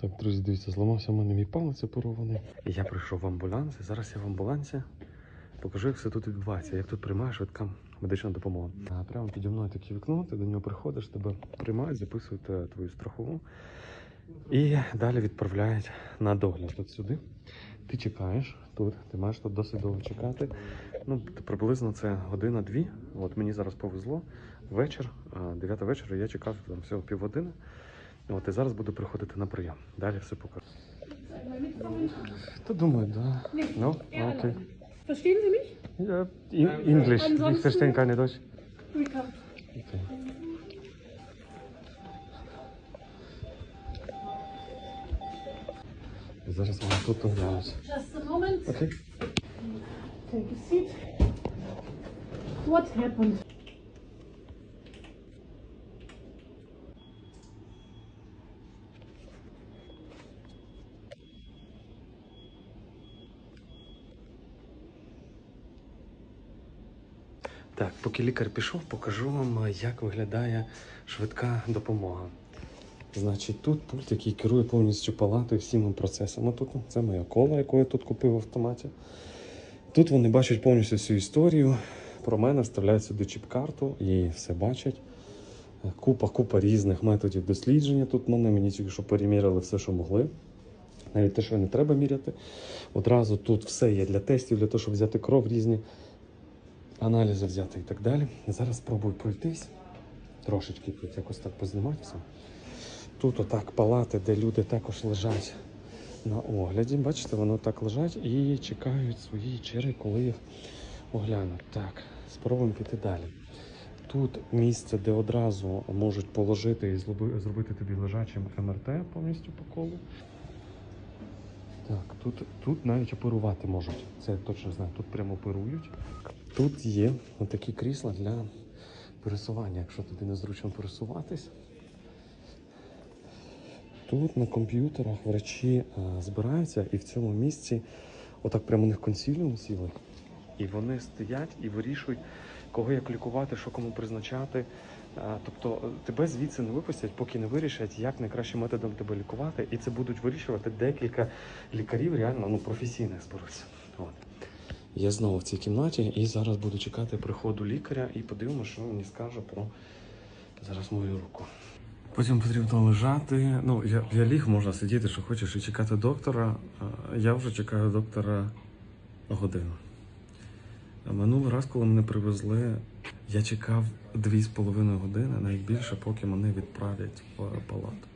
Так, друзі, дивіться, зламався в мене мій палець оперований. Я прийшов в амбуланс, і зараз я в амбулансі покажу, як все тут відбувається, як тут приймає швидка медична допомога. Прямо піді мною таке вікно, ти до нього приходиш, тебе приймають, записують е, твою страхову і далі відправляють на догляд от сюди. Ти чекаєш тут, ти маєш тут досить довго чекати. Ну, приблизно це година-дві. От мені зараз повезло. Вечір, 9 вечора, я чекав там всього півгодини. От і зараз буду приходити на прийом. Далі все покажу. Та думаю, да. Ну, окей. Verstehen Sie mich? Ja, in- English. Ich verstehe keine Deutsch. Okay. Зараз ми тут оглянуть. Just a moment. Окей. Take a seat. What happened? Так, поки лікар пішов, покажу вам, як виглядає швидка допомога. Значить, тут пульт, який керує повністю палатою всіма процесами. Тут це моя кола, яку я тут купив в автоматі. Тут вони бачать повністю всю історію. Про мене вставляють сюди чіп-карту і все бачать. Купа, купа різних методів дослідження. Тут мене мені тільки що переміряли все, що могли. Навіть те, що не треба міряти. Одразу тут все є для тестів, для того, щоб взяти кров різні аналізи взяти і так далі. Зараз спробую пройтись. Трошечки тут якось так позніматися. Тут отак палати, де люди також лежать на огляді. Бачите, вони так лежать і чекають свої черги, коли їх оглянуть. Так, спробуємо піти далі. Тут місце, де одразу можуть положити і зробити тобі лежачим МРТ повністю по колу. Так, тут, тут навіть оперувати можуть. Це я точно знаю. Тут прямо оперують. Тут є такі крісла для пересування, якщо тобі незручно пересуватись. Тут на комп'ютерах врачі а, збираються і в цьому місці, отак прямо у них консиліум сіли. І вони стоять і вирішують, кого як лікувати, що кому призначати. А, Тобто е, тебе звідси не випустять, поки не вирішать, як найкращим методом тебе лікувати. І це будуть вирішувати декілька лікарів, реально ну, професійних зберуться. От. Я знову в цій кімнаті і зараз буду чекати приходу лікаря і подивимося, що мені скаже про зараз мою руку. Потім потрібно лежати. Ну, я, я ліг, можна сидіти, що хочеш, і чекати доктора. Я вже чекаю доктора годину. Минулий раз, коли мене привезли, я чекав дві з половиною години, навіть більше, поки мене відправлять в палату.